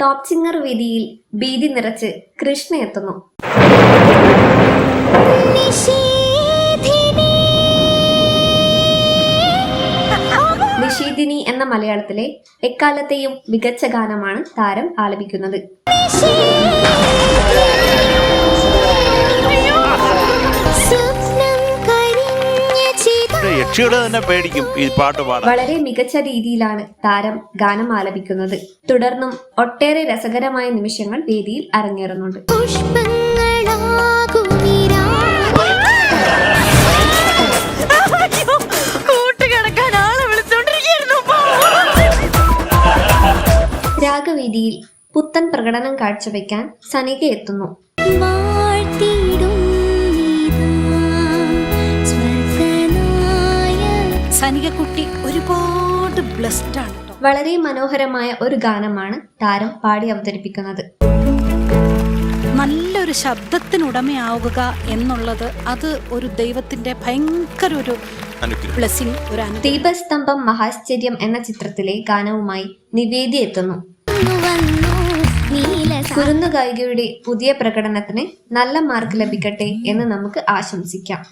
Top singer വേദിയിൽ ഭീതി നിറച്ച് കൃഷ്ണ എത്തുന്നു. നിഷീദിനി എന്ന മലയാളത്തിലെ എക്കാലത്തെയും മികച്ച ഗാനമാണ് താരം ആലപിക്കുന്നത്. യക്ഷികളെ തന്നെ പേടിക്കും ഈ പാട്ട് പാടാൻ. വളരെ മികച്ച രീതിയിലാണ് താരം ഗാനം ആലപിക്കുന്നത്. തുടർന്നും ഒട്ടേറെ രസകരമായ നിമിഷങ്ങൾ വേദിയിൽ അരങ്ങേറുന്നുണ്ട്. കൂട്ടുകിടക്കാൻ ആളെ വിളിച്ചോണ്ടിരിക്കുന്നു രാഗവേദിയിൽ പുത്തൻ പ്രകടനം കാഴ്ചവെക്കാൻ സനിക എത്തുന്നു. സനികക്കുട്ടി ഒരുപാട് ബ്ലസ്ഡ് ആണ് വളരെ മനോഹരമായ ഒരു ഗാനമാണ് താരം പാടി അവതരിപ്പിക്കുന്നത്. നല്ലൊരു ശബ്ദത്തിനുടമയാവുക എന്നുള്ളത് അത് ഒരു ദൈവത്തിന്റെ ഭയങ്കര ഒരു ബ്ലെസ്സിങ് ഒരു ദീപസ്തംഭം മഹാശ്ചര്യം എന്ന ചിത്രത്തിലെ ഗാനവുമായി നിവേദി എത്തുന്നു. കുരുന്നു ഗായികയുടെ പുതിയ പ്രകടനത്തിന് നല്ല മാർക്ക് ലഭിക്കട്ടെ എന്ന് നമുക്ക് ആശംസിക്കാം.